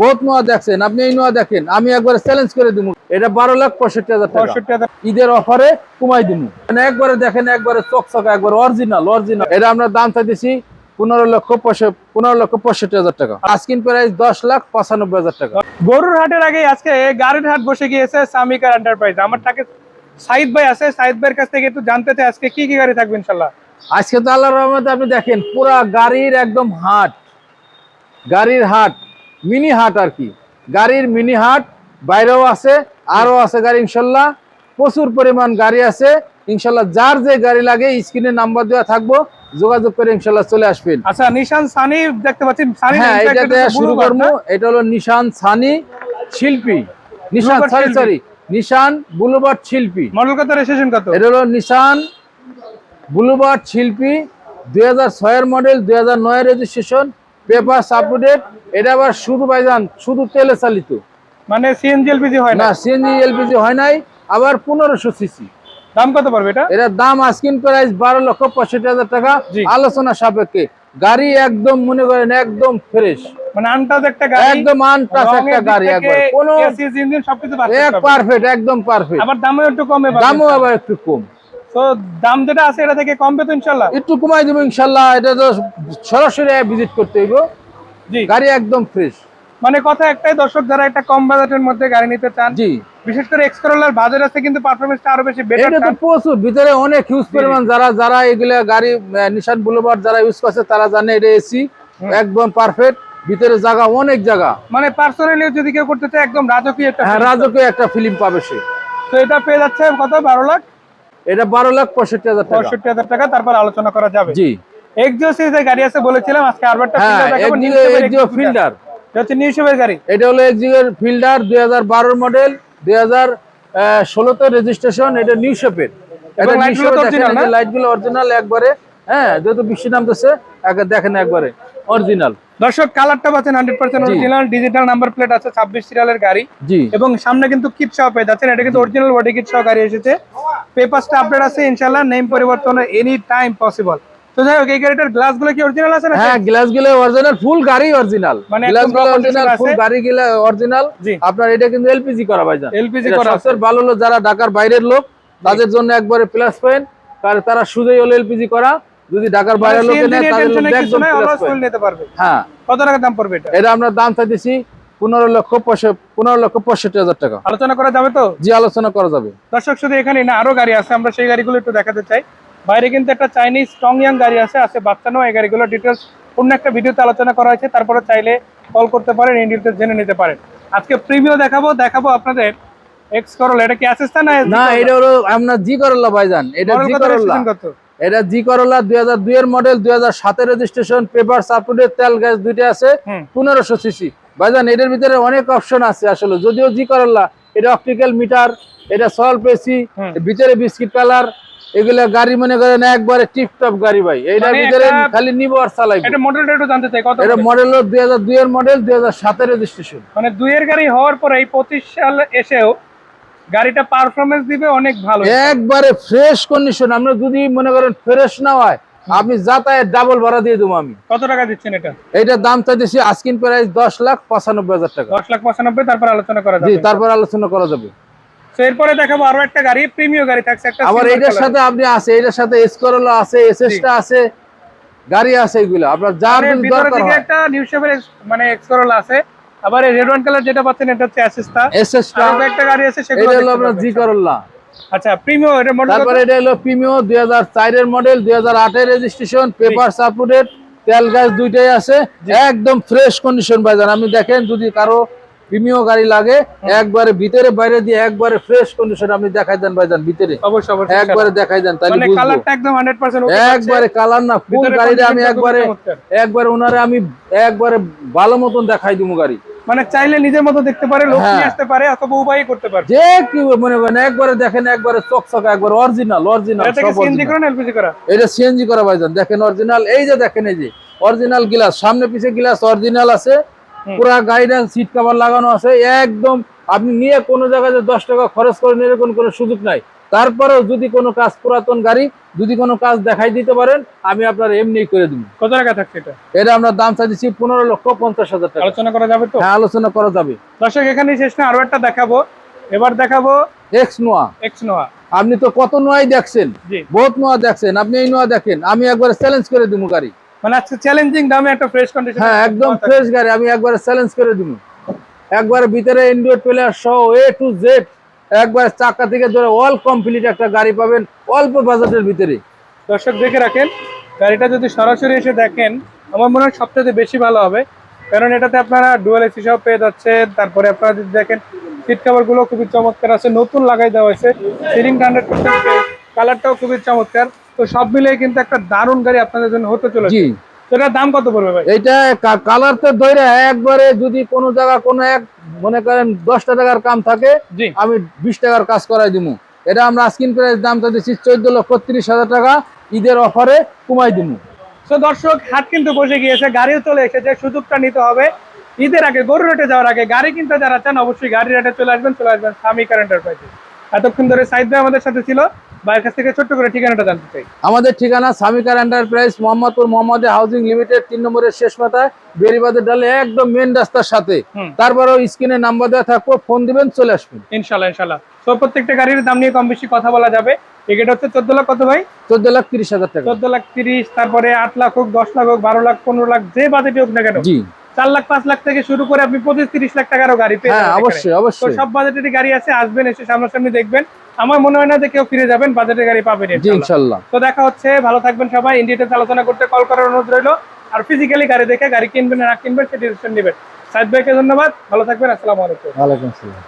বহুত নোয়া দেখছেন আপনি এই নোয়া দেখেন আমি একবার চ্যালেঞ্জ করে দিব এটা বারো লাখ পঁয়ষট্টি হাজার পঁয়ষট্টি হাজার। ঈদের অফারে কমাই দিব মানে একবারে দেখেন একবারে চকচকা একবার অরিজিনাল অরিজিনাল এটা আমরা দাম চাইতেছি পনেরো লক্ষ পনেরো লক্ষ পঁয়ষট্টি হাজার টাকা। আস্কিন প্রাইস দশ লাখ পঁচানব্বই হাজার টাকা। গরুর হাটের আগে আজকে গাড়ির হাট বসে গিয়েছে সামিকার এন্টারপ্রাইজ আমার টাকে সাইদ ভাই আছে সাইদ ভাইয়ের কাছ থেকে একটু জানতে চাই আজকে কি কি গাড়ি থাকবে ইনশাল্লাহ আজকে তো আল্লাহ রহমতে আপনি দেখেন পুরা গাড়ির একদম হাট। গাড়ির হাট। মিনি হাট আর কি। গাড়ির মিনি হাট বাইরেও আছে আরও আছে গাড়ি ইনশাল্লাহ। প্রচুর পরিমাণ গাড়ি আছে। ইনশাল্লাহ যার যে গাড়ি লাগে স্ক্রিনে নাম্বার দেওয়া থাকব যোগাযোগ করে ইনশাল্লাহ চলে আসবেন। আচ্ছা নিশান সানি দেখতে পাচ্ছি। হ্যাঁ এটা দিয়ে শুরু করব। এটা হলো নিশান সানি শিল্পী। নিশান সরি সরি নিশান বুলুবার্ড শিল্পী। মডেল কত রেজিস্ট্রেশন কত? এটা হলো নিশান বুলুবার্ড শিল্পী দুই হাজার ছয়ের মডেল দুই হাজার নয়ের রেজিস্ট্রেশন পেপার আপডেট এটা আবার শুধু বাইজান শুধু তেলে চালিত। মানে সিএনজি এলপিজি হয় না? সিএনজি এলপিজি হয় নাই আবার পনেরোশো সিসি দাম কত পড়বে এটা? এটার দাম আস্কিন প্রাইস বারো লক্ষ পঁয়ষট্টি হাজার টাকা আলোচনা সাপেক্ষে। গাড়ি একদম মনে করেন একদম ফ্রেশ মানে আনটাজ একটা গাড়ি একদম আনটাচ একটা গাড়ি একবার। কোনো AC, ইঞ্জিন সবকিছু এক পারফেক্ট পাবে। পারফেক্ট একদম পারফেক্ট আবার দামও একটু কমে দামও আবার একটু কম। তো দাম যেটা আছে এটা থেকে কমবে তো ইনশাল্লাহ? একটু কমাই দেবো ইনশাল্লাহ এটা তো সরাসরি ভিজিট করতে হইব। জি। গাড়ি একদম ফ্রেশ মানে কথা একটাই দর্শক যারা একটা কম বাজেটের মধ্যে গাড়ি নিতে চান জি। বিশেষ করে এক্সকরোলার বাজার আছে কিন্তু আরও বেশি বেটার এটা তো প্রচুর ভিতরে অনেক হিউজ পরিমাণ যারা যারা এগুলা গাড়ি নিশান বুলেভার্ড যারা ইউজ করছে তারা জানে এটা এসি একদম পারফেক্ট ভিতরে জায়গা অনেক জায়গা। মানে পার্সোনালি যদি কেউ করতে চায় একদম রাজকীয় একটা হ্যাঁ রাজকীয় একটা ফিল্ম পাবে সে। তো এটা পেয়ে যাচ্ছে কত? বারো লাখ? এটা বারো লাখ পঁয়ষট্টি হাজার পঁয়ষট্টি হাজার টাকা তারপর আলোচনা করা যাবে। জি। এক্সিও সিরিজের গাড়ি আছে বলেছিলাম আজকে আরবারটা হ্যাঁ এক্সিও ফিল্ডার হচ্ছে নিউ শেপের গাড়ি। এটা হলো এক্সিওর ফিল্ডার দুই হাজার মডেল রেজিস্ট্রেশন এটা নিউ শেপেরগুলো অরিজিনাল একবারে হ্যাঁ যেহেতু নামতেছে একে দেখেন একবারে অরিজিনাল দর্শক কালারটা পাচ্ছেন hundred percent original digital number plate আছে ছাব্বিশ সিরিয়ালের গাড়ি। এবং সামনে কিন্তু কিট সহ পেয়ে যাচ্ছেন এটা কিন্তু অরিজিনাল বডি কিট সহ গাড়ি এসেছে। পেপারসটা আপডেট আছে ইনশাল্লাহ নেম পরিবর্তন এনি টাইম পসিবল তো যাই হোক এই গাড়িটার গ্লাসগুলো কি অরিজিনাল আছে না হ্যাঁ গ্লাসগুলো অরিজিনাল ফুল গাড়ি অরিজিনাল মানে গ্লাসগুলো অরিজিনাল ফুল? গাড়ি গুলো অরিজিনাল। আপনার এটা কিন্তু এলপিজি করা ভাইজান। LPG এটা করা। সবচেয়ে ভালো হলো যারা ঢাকার বাইরের লোক তাদের জন্য একবারে প্লাস পয়েন্ট কারণ তারা সুযোগ হলো এলপিজি করা। যদি ঢাকার মানে বাইরের লোকে নেয় তাদের টেনশনে জন্য একদম প্লাস ফুল পয়েন্ট নিতে পারবে। হ্যাঁ। কত টাকা দাম পড়বে এটা? এটা আমরা দাম চাইতেছি পনেরো লক্ষ পনেরো লক্ষ পঁয়ষট্টি হাজার টাকা। আলোচনা করা যাবে তো? জি আলোচনা করা যাবে। দর্শক শুধু এখানে না আরও গাড়ি আছে আমরা সেই গাড়িগুলো একটু দেখাতে চাই। বাইরে কিন্তু একটা চাইনিজ ইয়াং গাড়ি আছে আছে এই গাড়িগুলো ডিটেলস অন্য একটা ভিডিওতে আলোচনা করা হয়েছে তারপরে চাইলে কল করতে পারেন এই ডিটেলস জেনে নিতে পারেন। আজকে দেখাবো দেখাবো আপনাদের এক্স করল এটা কি অ্যাসিস্ট্যান্ট না না এটা হলো জি করল্লা ভাইজান এটা জি এটা জি করলা দুই হাজার দুই এর মডেল দুই হাজার সাতের রেজিস্ট্রেশন পেপার সাপোর্টের তেল গ্যাস দুইটা আছে পনেরোশো সিসি ভাইজান এটার ভিতরে অনেক অপশন আছে আসলে। যদিও জি করলা এটা অপটিক্যাল মিটার এটা সল পেসি ভিতরে বিস্কিট কালার এগুলা গাড়ি মনে করেন একবারে টিপটপ গাড়ি ভাই। এইটার মানে ভিতরে খালি নিবো আর চালাইবো। এটা মডেলটা একটু জানতে চাই কত এটা মডেল হলো দুই হাজার দুই এর মডেল দুই হাজার সাতের রেজিস্ট্রেশন মানে দুইয়ের গাড়ি হওয়ার পরে এই পঁচিশ সাল এসেও গাড়িটা পারফরমেন্স দিবে অনেক ভালো। একবারে ফ্রেশ কন্ডিশন আমরা যদি মনে করেন ফ্রেশ না হয় আপনি যাতায়াত ডাবল ভাড়া দিয়ে দেবো আমি। কত টাকা দিচ্ছেন এটা? এইটার দাম চাইতেছি আস্কিন প্রাইস দশ লাখ পঁচানব্বই হাজার টাকা। দশ লাখ পঁচানব্বই তারপর আলোচনা করা যাবে। তারপর আলোচনা করা যাবে। এরপরে দেখাবো আরও একটা গাড়ি প্রিমিয় গাড়ি থাকছে একটা আবার এটার সাথে আপনি আছে এটার সাথে এসকরলা আছে এসএসটা আছে গাড়ি আছে এগুলো। আপনার যার মানে দরকার হয়। একটা নিউ শেপের মানে এক্সকরোলা আছে। আবার এই রেড ওয়ান কালার যেটা পাচ্ছেন এটা হচ্ছে এসএসটা একটা গাড়ি আছে সেগুলো হলো আপনার জি করল্লা আচ্ছা এটা মডেল তারপরে এটা হলো প্রিমিও দুই হাজার চারের মডেল দুই হাজার আটের রেজিস্ট্রেশন পেপার সাপোর্টেড তেল গ্যাস দুইটাই আছে। একদম ফ্রেশ কন্ডিশন আপনি দেখেন যদি কারও প্রিমিও গাড়ি লাগে একবারে ভিতরে বাইরে দিয়ে একবারে ফ্রেশ কন্ডিশন আপনি দেখাই দেন ভাইজান ভিতরে। অবশ্যই অবশ্যই একবারে দেখাই দেন তাহলে মানে কালারটা একদম 100% একবারে কালার না ফুল গাড়িটা আমি একবারে একবারে ওনারে আমি একবারে ভালো মতন দেখাই দিব গাড়ি। মানে চাইলে নিজের মতো দেখতে পারে লোক হ্যাঁ। নিয়ে আসতে পারে অথবা উপায় করতে পারে যে কি মনে করেন একবারে দেখেন একবারে চকচকা একবার অরিজিনাল অরিজিনাল এটা সিএনজি করেন এলপিজি করা এটা সিএনজি করা ভাইজান দেখেন অরিজিনাল এই যে দেখেন এই যে অরিজিনাল গ্লাস সামনে পিছে গ্লাস অরিজিনাল আছে। পুরা গাইডেন্স সিট কভার লাগানো আছে একদম আপনি নিয়ে কোনো জায়গায় যে দশ টাকা খরচ করে কোনো কোনো সুযোগ নাই তারপরেও যদি কোনো কাজ পুরাতন গাড়ি যদি কোনো কাজ দেখাই দিতে পারেন আমি আপনার এমনি করে দিব। কত টাকা থাকছে এটা? এটা আমরা দাম চাইছি পনেরো লক্ষ পঞ্চাশ হাজার টাকা। আলোচনা করা যাবে তো? হ্যাঁ আলোচনা করা যাবে। দর্শক এখানেই শেষ না আরও একটা দেখাবো। এবার দেখাবো এক্স নোয়া এক্স নোয়া আপনি তো কত নোয়াই দেখছেন? বহুত নোয়া দেখছেন আপনি এই নোয়া দেখেন। আমি একবার চ্যালেঞ্জ করে দিব গাড়ি। মানে আজকে চ্যালেঞ্জিং দামে একটা ফ্রেশ কন্ডিশন হ্যাঁ একদম ফ্রেশ গাড়ি আমি একবার চ্যালেঞ্জ করে দিব। একবার ভিতরে ইন্ডিয়ার প্লেয়ার সহ এ টু জেড একবার চাকা থেকে ধরে অল কমপ্লিট একটা গাড়ি পাবেন অল্প বাজেটের ভিতরে। দর্শক দেখে রাখেন গাড়িটা যদি সরাসরি এসে দেখেন আমার মনে হয় সবচেয়ে বেশি ভালো হবে। কারণ এটাতে আপনারা ডুয়াল এসি সব পেয়ে যাচ্ছেন তারপরে আপনারা যদি দেখেন সিট কাভারগুলো খুবই চমৎকার আছে নতুন লাগাই দেওয়া হয়েছে সিলিং হান্ড্রেড পার্সেন্ট কালারটাও খুবই চমৎকার। তো সব মিলিয়ে কিন্তু একটা দারুণ গাড়ি আপনাদের জন্য হতে চলেছে। এটার দাম কত পড়বে ভাই? এইটা কালার তো ধরে একবারে যদি কোনো জায়গা কোনো এক মনে করেন দশটা টাকার কাম থাকে আমি বিশ টাকার কাজ করাই দিব এটা আমরা স্ক্রিন প্রাইস দামটা দিচ্ছি চোদ্দ লক্ষ তিরিশ হাজার টাকা ঈদের অফারে কমাই দিব তো দর্শক হাট কিন্তু বসে গিয়েছে গাড়িও চলে এসেছে সুযোগটা নিতে হবে। ঈদের আগে গরু রেটে যাওয়ার আগে গাড়ি কিনতে যারা চান অবশ্যই গাড়ি রেটে চলে আসবেন চলে আসবেন স্বামী কারেন্টার পাইতে এতক্ষণ ধরে সাইদ ভাই আমাদের সাথে ছিল। ভাইয়ের কাছ থেকে ছোট্ট করে ঠিকানাটা জানতে চাই। আমাদের ঠিকানা Samikar enterprise Mohammadpur Mohammad housing limited তিন নম্বরের শেষ মাথায় বেরিবাদের ডালে একদম মেন রাস্তার সাথে। হুম। তারপরেও স্ক্রিনে নাম্বার দেওয়া থাকব ফোন দিবেন চলে আসবেন। ইনশাল্লাহ ইনশাল্লাহ। তো প্রত্যেকটা গাড়ির দাম নিয়ে কম বেশি কথা বলা যাবে। টিকিট হচ্ছে চোদ্দ লাখ কত ভাই? চোদ্দ লাখ তিরিশ হাজার টাকা। চোদ্দ লাখ তিরিশ তারপরে আট লাখ হোক দশ লাখ হোক বারো লাখ পনেরো লাখ যে বাজেটে হোক না কেন। চার লাখ পাঁচ লাখ থেকে শুরু করে আপনি পঁচিশ তিরিশ লাখ টাকারও গাড়ি পেয়ে হ্যাঁ। অবশ্যই অবশ্যই। সব বাজেটেরই গাড়ি আছে আসবেন এসে সামনাসামনি দেখবেন। আমার মনে হয় না যে কেউ ফিরে যাবেন বাজেটের গাড়ি পাবেন। ইনশাল্লাহ। তো দেখা হচ্ছে ভালো থাকবেন সবাই। ইন্ডিয়াতে আলোচনা করতে কল করার অনুরোধ রইল। আর ফিজিক্যালি গাড়ি দেখে গাড়ি কিনবেন না কিনবেন সে ডিসিশন নেবেন। সাইদ ভাইকে ধন্যবাদ। ভালো থাকবেন আসসালামু আলাইকুম। ওয়ালাইকুম আসসালাম।